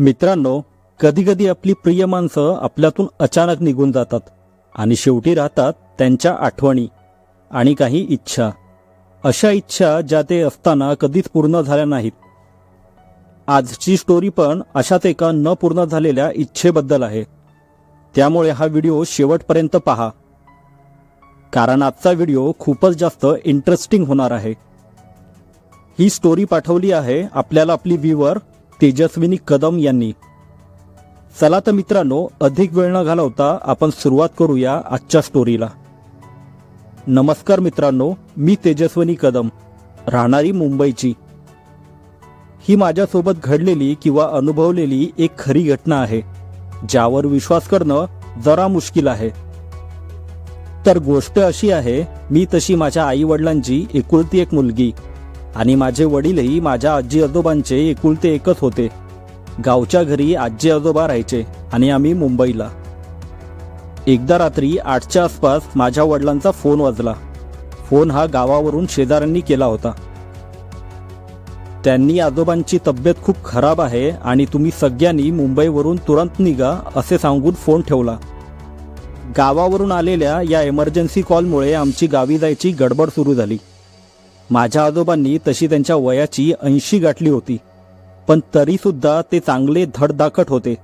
मित्रांनो कधी कधी आपली प्रिय माणसं आपल्यातून अचानक निघून जातात आणि शेवटी राहतात त्यांच्या आठवणी आणि काही इच्छा. अशा इच्छा ज्या ते असताना कधीच पूर्ण झाल्या नाहीत. आजची स्टोरी पण अशाच एका न पूर्ण झालेल्या इच्छेबद्दल आहे. त्यामुळे हा व्हिडिओ शेवटपर्यंत पहा. कारण आजचा व्हिडिओ खूपच जास्त इंटरेस्टिंग होणार आहे. ही स्टोरी पाठवली आहे आपल्याला आपली व्ह्यूवर तेजस्विनी कदम यांनी. चला तर मित्रांनो अधिक वेळ न घालवता आपण सुरुवात करूया आजच्या स्टोरीला नमस्कार मित्रांनो मी तेजस्विनी कदम राहणारी मुंबईची. ही माझ्यासोबत घडलेली किंवा अनुभवलेली एक खरी घटना आहे ज्यावर विश्वास करणं जरा मुश्किल आहे. तर गोष्ट अशी आहे मी तशी माझ्या आई वडिलांची एकुलती एक मुलगी आणि माझे वडीलही माझ्या आजी आजोबांचे एकुलते एकच होते. गावच्या घरी आजी आजोबा राहायचे आणि आम्ही मुंबईला. एकदा रात्री आठच्या आसपास माझ्या वडिलांचा फोन वाजला. फोन हा गावावरून शेजाऱ्यांनी केला होता. त्यांनी आजोबांची तब्येत खूप खराब आहे आणि तुम्ही सगळ्यांनी मुंबईवरून तुरंत निघा असे सांगून फोन ठेवला. गावावरून आलेल्या या इमर्जन्सी कॉलमुळे आमची गावी जायची गडबड सुरू झाली. माझ्या आजोबांनी तशी त्यांच्या वयाची ऐंशी गाठली होती. पण तरीसुद्धा ते चांगले धडधाकट होते.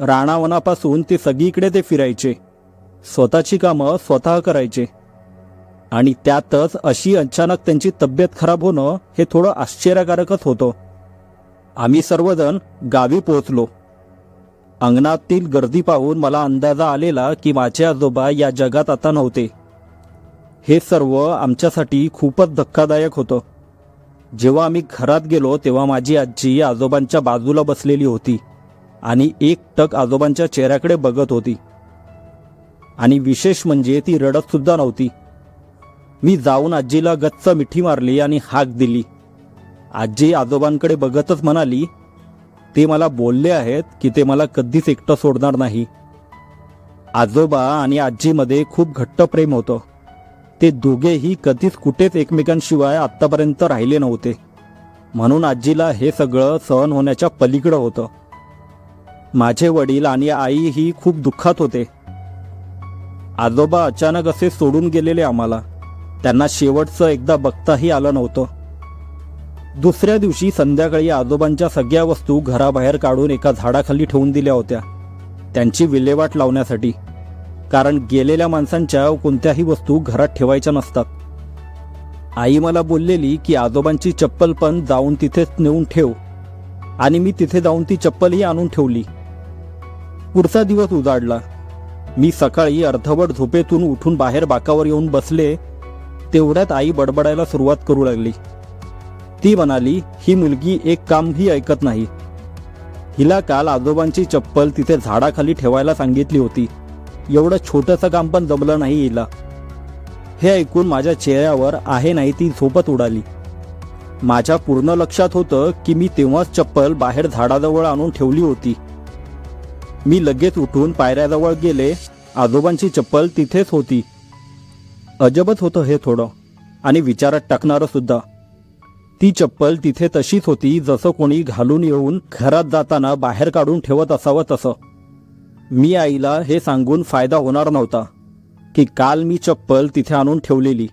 राणावनापासून ते सगळीकडे ते फिरायचे. स्वतःची कामं स्वतः करायचे. आणि त्यातच अशी अचानक त्यांची तब्येत खराब होणं हे थोडं आश्चर्यकारकच होतं. आम्ही सर्वजण गावी पोहोचलो. अंगणातील गर्दी पाहून मला अंदाजा आलेला की माझे आजोबा या जगात आता नव्हते. हे सर्व आमच्यासाठी खूपच धक्कादायक होतं. जेव्हा आम्ही घरात गेलो तेव्हा माझी आजी आजोबांच्या बाजूला बसलेली होती आणि एक टक आजोबांच्या चेहऱ्याकडे बघत होती. आणि विशेष म्हणजे ती रडत सुद्धा नव्हती. मी जाऊन आजीला गच्च मिठी मारली आणि हाक दिली. आजी आजोबांकडे बघतच म्हणाली ते मला बोलले आहेत की ते मला कधीच एकटं सोडणार नाही. आजोबा आणि आजीमध्ये खूप घट्ट प्रेम होतं. ते दोघेही कधीच कुठेच एकमेकांशिवाय आत्तापर्यंत राहिले नव्हते. म्हणून आजीला हे सगळं सहन होण्याच्या पलीकडं होतं. माझे वडील आणि आई ही खूप दुःखात होते. आजोबा अचानक असे सोडून गेलेले आम्हाला. त्यांना शेवटचं एकदा बघताही आलं नव्हतं. दुसऱ्या दिवशी संध्याकाळी आजोबांच्या सगळ्या वस्तू घराबाहेर काढून एका झाडाखाली ठेवून दिल्या होत्या. त्यांची विल्हेवाट लावण्यासाठी. कारण गेलेल्या माणसांच्या कोणत्याही वस्तू घरात ठेवायच्या नसतात. आई मला बोललेली की आजोबांची चप्पल पण जाऊन तिथेच नेऊन ठेव. आणि मी तिथे जाऊन ती चप्पलही आणून ठेवली. पुढचा दिवस उजाडला. मी सकाळी अर्धवट झोपेतून उठून बाहेर बाकावर येऊन बसले तेवढ्यात आई बडबडायला सुरुवात करू लागली. ती म्हणाली ही मुलगी एक कामही ऐकत नाही. हिला काल आजोबांची चप्पल तिथे झाडाखाली ठेवायला सांगितली होती. एवढं छोटंसं काम पण जमलं नाही हिला. हे ऐकून माझ्या चेहऱ्यावर आहे नाही ती झोपत उडाली. माझ्या पूर्ण लक्षात होतं की मी तेव्हाच चप्पल बाहेर झाडाजवळ आणून ठेवली होती. मी लगेच उठून पायऱ्याजवळ गेले. आजोबांची चप्पल तिथेच होती. अजबच होतं हे थोडं आणि विचारात टाकणारं सुद्धा. ती चप्पल तिथे तशीच होती जसं कोणी घालून येऊन घरात जाताना बाहेर काढून ठेवत असावं तसं. मी आईला हे सांगून फायदा होणार नव्हता की काल मी चप्पल तिथे आणून ठेवलेली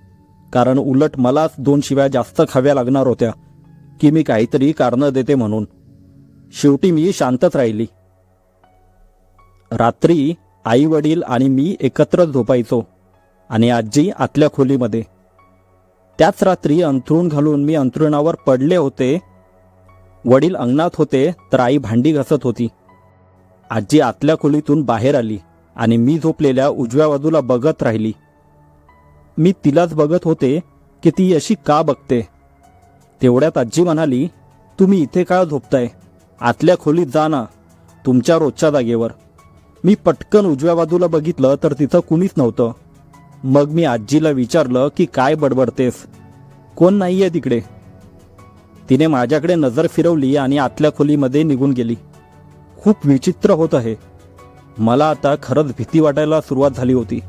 कारण उलट मलाच दोन शिव्या जास्त खाव्या लागणार होत्या की मी काहीतरी कारणं देते म्हणून. शेवटी मी शांतच राहिली. रात्री आई वडील आणि मी एकत्र झोपायचो आणि आजी आतल्या खोलीमध्ये. त्याच रात्री अंथरूण घालून मी अंथरुणावर पडले होते वडील अंगणात होते तर आई भांडी घासत होती. आजी आतल्या खोलीतून बाहेर आली आणि मी झोपलेल्या उजव्या बाजूला बघत राहिली. मी तिलाच बघत होते की ती अशी का बघते. तेवढ्यात आजी म्हणाली तुम्ही इथे का झोपताय? आतल्या खोलीत जा ना तुमच्या रोजच्या जागेवर. मी पटकन उजव्या बाजूला बघितलं तर तिथं कुणीच नव्हतं. मग मी आजीला विचारलं की काय बडबडतेस? कोण नाहीये तिकडे? तिने माझ्याकडे नजर फिरवली आणि आतल्या खोलीमध्ये निघून गेली. खूप विचित्र होत आहे. मला आता खरंच भीती वाटायला सुरुवात झाली होती.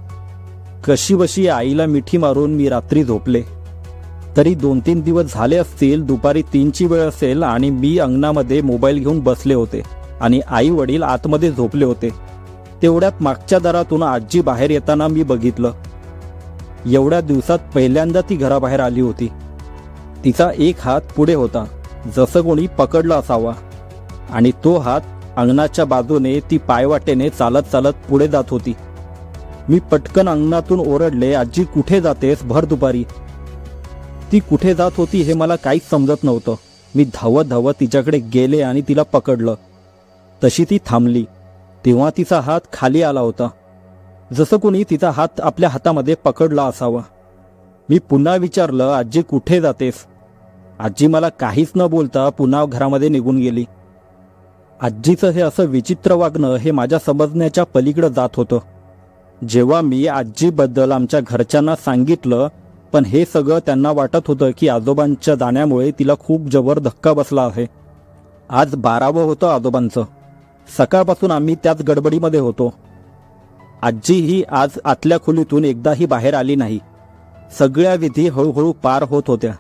कशी बशी आईला मिठी मारून मी रात्री झोपले. तरी दोन तीन दिवस झाले असतील दुपारी तीनची वेळ असेल आणि मी अंगणामध्ये मोबाईल घेऊन बसले होते आणि आई वडील आतमध्ये झोपले होते. तेवढ्यात मागच्या दारातून आजी बाहेर येताना मी बघितलं. एवढ्या दिवसात पहिल्यांदा ती घराबाहेर आली होती. तिचा एक हात पुढे होता जसं कोणी पकडला असावा. आणि तो हात अंगणाच्या बाजूने ती पायवाटेने चालत चालत पुढे जात होती. मी पटकन अंगणातून ओरडले आजी कुठे जातेस? भर दुपारी. ती कुठे जात होती हे मला काहीच समजत नव्हतं. मी धावत धावत तिच्याकडे गेले आणि तिला पकडलं. तशी ती थांबली. तेव्हा तिचा हात खाली आला होता. जसं कोणी तिचा हात आपल्या हातामध्ये पकडला असावा. मी पुन्हा विचारलं आजी कुठे जातेस? आजी मला काहीच न बोलता पुन्हा घरामध्ये निघून गेली. आजीचं हे असं विचित्र वागणं हे माझ्या समजण्याच्या पलीकडं जात होतं. जेव्हा मी आजीबद्दल आमच्या घरच्यांना सांगितलं पण हे सगळं त्यांना वाटत होतं की आजोबांच्या जाण्यामुळे तिला खूप जबर धक्का बसला आहे. आज बारावं होतं आजोबांचं. सकाळपासून आम्ही त्याच गडबडीमध्ये होतो. आजी ही आज आतल्या खोलीतून एकदाही बाहेर आली नाही. सगळ्या विधी हळूहळू पार होत होत्या.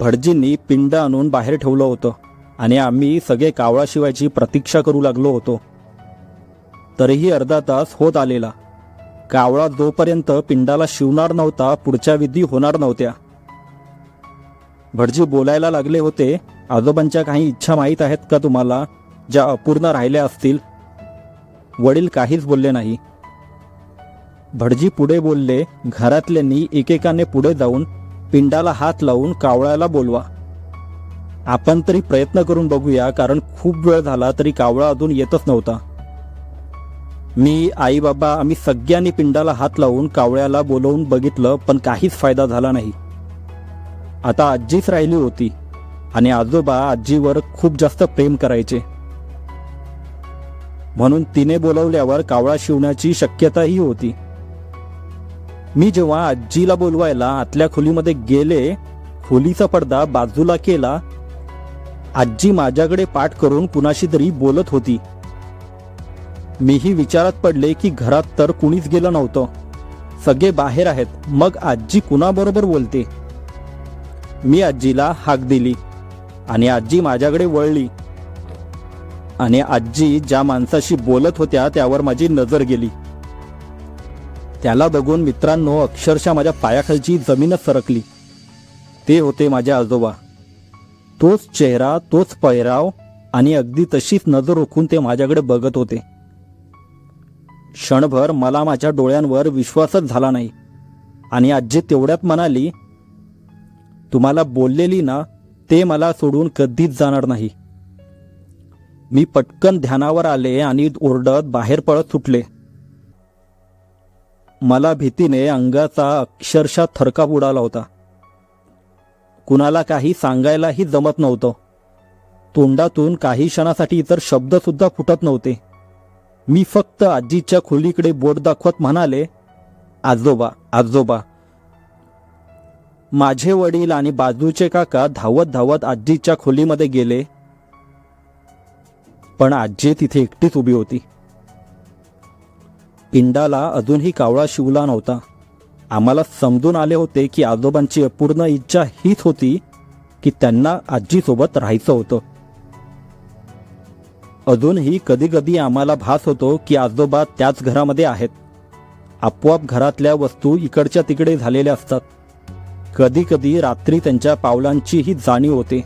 भटजींनी पिंड आणून बाहेर ठेवलं होतं. आणि आम्ही सगळे कावळाशिवायची प्रतीक्षा करू लागलो होतो. तरीही अर्धा तास होत आलेला. कावळा जोपर्यंत पिंडाला शिवणार नव्हता पुढच्या विधी होणार नव्हत्या. भटजी बोलायला लागले होते आजोबांच्या काही इच्छा माहीत आहेत का तुम्हाला ज्या अपूर्ण राहिल्या असतील? वडील काहीच बोलले नाही. भटजी पुढे बोलले घरातल्यांनी एकेकाने पुढे जाऊन पिंडाला हात लावून कावळ्याला बोलवा. आपण तरी प्रयत्न करून बघूया कारण खूप वेळ झाला तरी कावळा अजून येतच नव्हता. मी आई बाबा आम्ही सगळ्यांनी पिंडाला हात लावून कावळ्याला बोलवून बघितलं पण काहीच फायदा झाला नाही. आता आजीच राहिली होती आणि आजोबा आजीवर खूप जास्त प्रेम करायचे. म्हणून तिने बोलवल्यावर कावळा शिवण्याची शक्यताही होती. मी जेव्हा आजीला बोलवायला आतल्या खोलीमध्ये गेले खोलीचा पडदा बाजूला केला आजी माझ्याकडे पाठ करून कुणाशी तरी बोलत होती. मीही विचारात पडले की घरात तर कुणीच गेलं नव्हतं. सगळे बाहेर आहेत मग आजी कुणाबरोबर बोलते? मी आजीला हाक दिली आणि आजी माझ्याकडे वळली. आणि आजी ज्या माणसाशी बोलत होत्या त्यावर माझी नजर गेली. त्याला बघून मित्रांनो अक्षरशः माझ्या पायाखालची जमीनच सरकली. ते होते माझे आजोबा. तोच चेहरा तोच पैराव आणि अगदी तशीच नजर रोखून ते माझ्याकडे बघत होते. क्षणभर मला माझ्या डोळ्यांवर विश्वासच झाला नाही. आणि आजी तेवढ्यात म्हणाली तुम्हाला बोललेली ना ते मला सोडून कधीच जाणार नाही. मी पटकन ध्यानावर आले आणि ओरडत बाहेर पळत सुटले. मला भीतीने अंगाचा अक्षरशः थरकाप उडाला होता. कुणाला काही सांगायलाही जमत नव्हतं. तोंडातून काही क्षणासाठी इतर शब्दसुद्धा फुटत नव्हते. मी फक्त आजीच्या खोलीकडे बोट दाखवत म्हणाले आजोबा आजोबा. माझे वडील आणि बाजूचे काका धावत धावत आजीच्या खोलीमध्ये गेले. पण आजी तिथे एकटीच उभी होती. पिंडाला अजूनही कावळा शिवला नव्हता. आम्हाला समजून आले होते की आजोबांची अपूर्ण इच्छा हीच होती की त्यांना आजीसोबत राहायचं होतं. अजूनही कधी कधी आम्हाला भास होतो की आजोबा त्याच घरामध्ये आहेत. आपोआप घरातल्या वस्तू इकडच्या तिकडे झालेल्या असतात. कधी कधी रात्री त्यांच्या पावलांचीही जाणीव होते.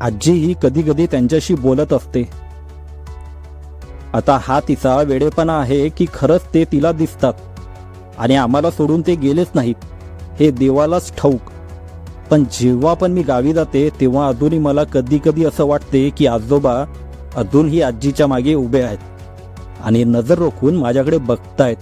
आजीही कधी कधी त्यांच्याशी बोलत असते. आता हा तिचा वेडेपणा आहे की खरंच ते तिला दिसतात. आणि आम्हाला सोडून ते गेलेच नाहीत. हे देवालाच ठाऊक. पण जेव्हा पण मी गावी जाते तेव्हा अजूनही मला कधी कधी असं वाटते की आजोबा अजूनही आजीच्या मागे उभे आहेत आणि नजर रोखून माझ्याकडे बघतायत.